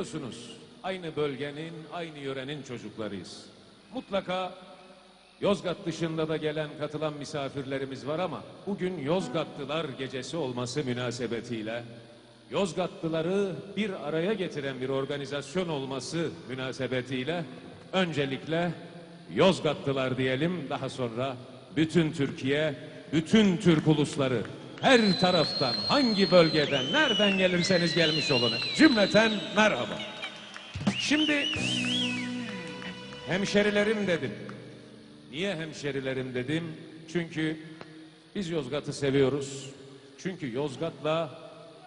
Biliyorsunuz aynı bölgenin, aynı yörenin çocuklarıyız. Mutlaka Yozgat dışında da gelen katılan misafirlerimiz var ama bugün Yozgatlılar gecesi olması münasebetiyle Yozgatlıları bir araya getiren bir organizasyon olması münasebetiyle öncelikle Yozgatlılar diyelim daha sonra bütün Türkiye, bütün Türk ulusları her taraftan hangi bölgeden nereden gelirseniz gelmiş olun cümleten merhaba. Şimdi hemşerilerim dedim. Niye hemşerilerim dedim? Çünkü biz Yozgat'ı seviyoruz. Çünkü Yozgat'la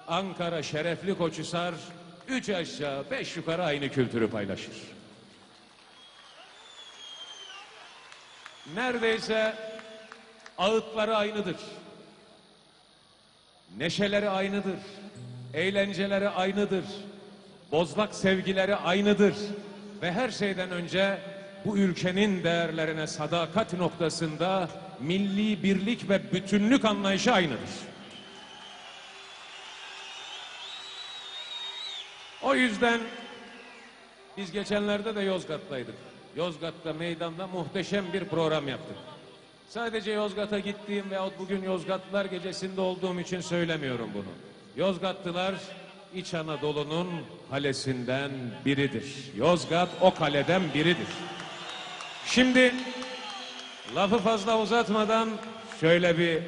Ankara Şerefli Koçhisar üç aşağı beş yukarı aynı kültürü paylaşır. Neredeyse ağıtları aynıdır. Neşeleri aynıdır. Eğlenceleri aynıdır. Bozlak sevgileri aynıdır. Ve her şeyden önce bu ülkenin değerlerine sadakat noktasında milli birlik ve bütünlük anlayışı aynıdır. O yüzden biz geçenlerde de Yozgat'taydık. Yozgat'ta meydanda muhteşem bir program yaptık. Sadece Yozgat'a gittiğim veyahut bugün Yozgatlılar gecesinde olduğum için söylemiyorum bunu. Yozgatlılar İç Anadolu'nun kalesinden biridir. Yozgat o kaleden biridir. Şimdi lafı fazla uzatmadan şöyle bir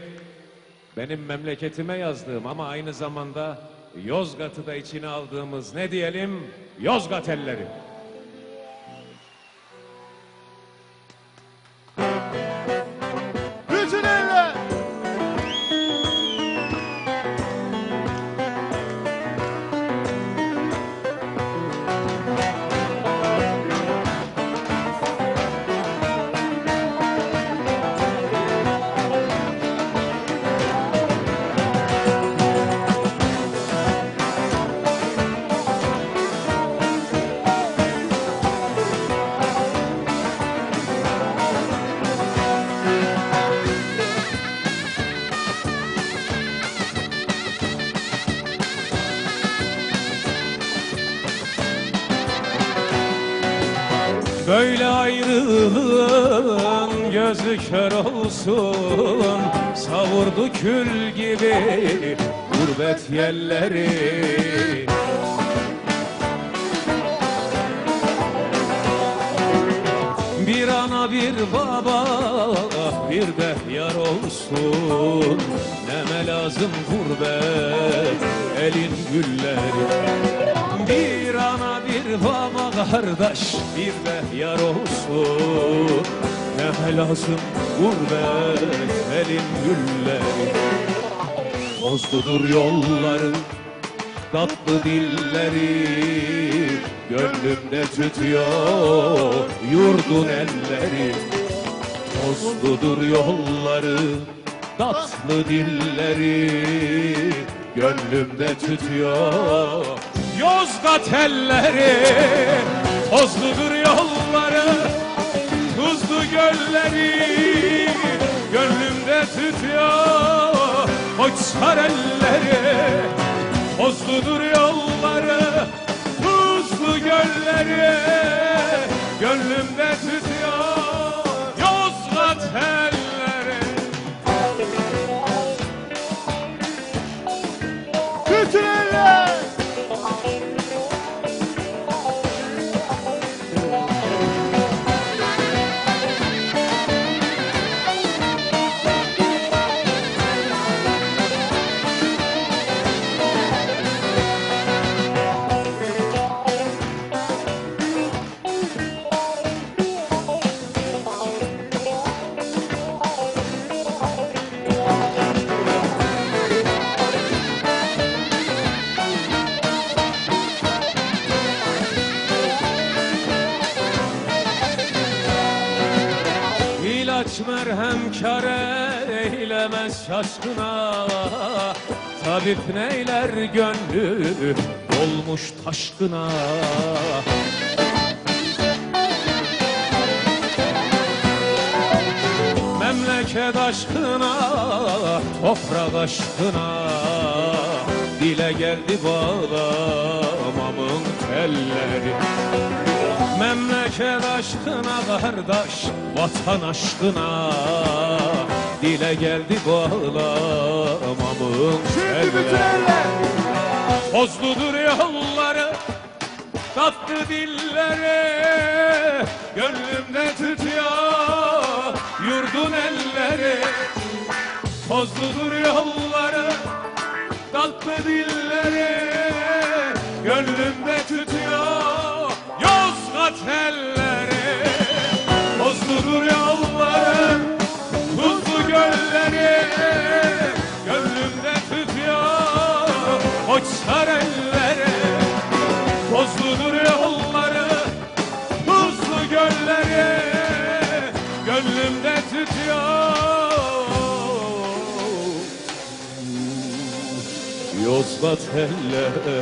benim memleketime yazdığım ama aynı zamanda Yozgat'ı da içine aldığımız ne diyelim? Yozgat elleri. Böyle ayrılığın gözü kör olsun. Savurdu kül gibi gurbet yerleri bir baba bir de yar olsun. Neme lazım gurbet elin gülleri. Bir ana bir baba kardeş bir de yar olsun. Neme lazım gurbet elin gülleri. Tozludur yolları tatlı dilleri Gönlümde tütüyor yurdun elleri. Tozludur yolları tatlı dilleri Gönlümde tütüyor. Yozgat elleri Tozludur yolları Tuzlu gölleri Gönlümde tütüyor. Koçsar elleri Gönlümde tütüyor İlaç merhem kar eylemez şaşkına. Tabip neyler gönlü olmuş taşkına. Memleket aşkına, toprak aşkına Dile geldi bağlamamın elleri Memleket aşkına kardeş Vatan aşkına. Dile geldi bağlamamın Şimdi eller. Tozludur yolları Tatlı dilleri Gönlümde tutuyor Yurdun elleri. Tozludur yolları Tatlı dilleri Gönlümde Yozgat elleri Tozludur yolları Tuzlu gölleri Gönlümde tutuyor Koçlar elleri Tozludur yolları Tuzlu gölleri Gönlümde tutuyor Yozgat elleri